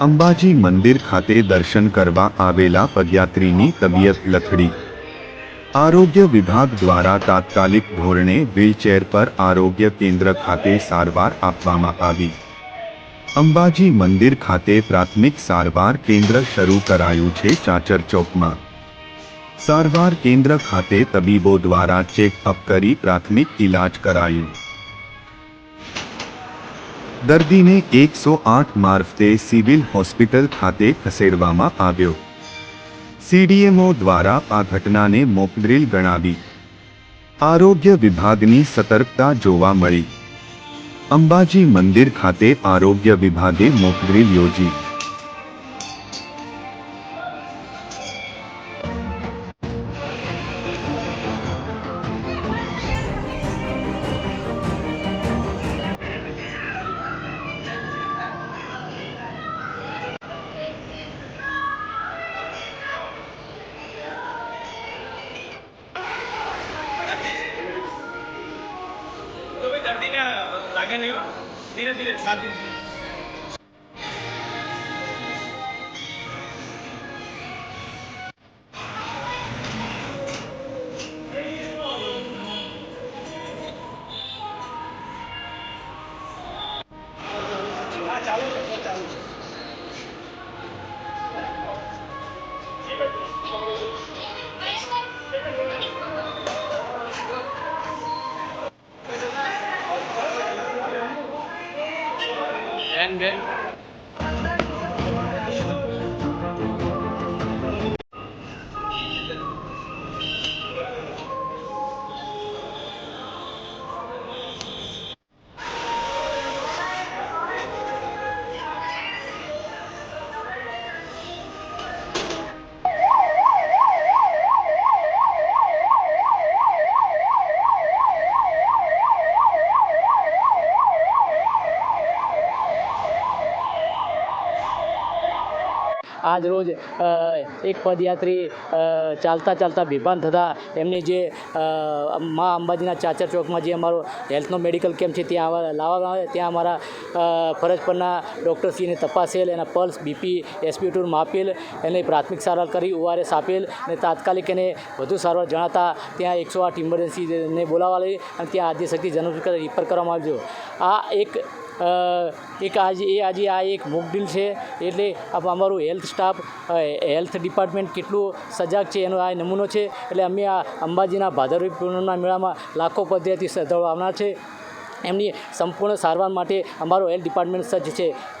અંબાજી મંદિર ખાતે દર્શન કરવા આવેલા પદયાત્રીની તબિયત લથડી. આરોગ્ય વિભાગ દ્વારા તાત્કાલિક ધોરણે વ્હીલચેર પર આરોગ્ય કેન્દ્ર ખાતે સારવાર આપવામાં આવી. અંબાજી મંદિર ખાતે પ્રાથમિક સારવાર કેન્દ્ર શરૂ કરાયું છે ચાચર ચોકમાં. સારવાર કેન્દ્ર ખાતે તબીબો દ્વારા ચેકઅપ કરી પ્રાથમિક ઇલાજ કરાયું. દર્દીને એકસો આઠ મારફતે સિવિલ હોસ્પિટલ ખાતે ખસેડવામાં આવ્યો. સીડીએમઓ દ્વારા આ ઘટનાને મોકડ્રીલ ગણાવી. આરોગ્ય વિભાગની સતર્કતા જોવા મળી. અંબાજી મંદિર ખાતે આરોગ્ય વિભાગે મોકડ્રીલ યોજી. ભાઈ લાગે નહીં ધીરે ધીરે શાંતિ ચાલુ છે ચાલુ and આજ રોજ એક પદયાત્રી ચાલતા ચાલતા બેભાન થતા એમની જે મા અંબાજીના ચાચર ચોકમાં જે અમારો હેલ્થનો મેડિકલ કેમ્પ છે ત્યાં લાવવામાં આવે, ત્યાં અમારા ફરજ પરના ડૉક્ટરશ્રીને તપાસેલ, એના પલ્સ બીપી એસપીટુર માપેલ, એને પ્રાથમિક સારવાર કરી ઓઆરએસ આપેલ અને તાત્કાલિક એને વધુ સારવાર જણાતા ત્યાં એકસો આઠ ઇમરજન્સીને બોલાવવા લઈ, અને ત્યાં આદ્યશક્તિ જનરલ રિફર કરવામાં આવ્યો. આ એક એક આજે, એ આજે આ એક મોક ડ્રીલ છે. એટલે અમારું હેલ્થ સ્ટાફ હેલ્થ ડિપાર્ટમેન્ટ કેટલું સજાગ છે એનો આ નમૂનો છે. એટલે અમે આ અંબાજીના ભાદરવી પૂર્ણના મેળામાં લાખો પદ્ધતિ શ્રદ્ધાળુ આવનાર છે. એમની સંપૂર્ણ સારવાર માટે અમારું હેલ્થ ડિપાર્ટમેન્ટ સજ્જ છે.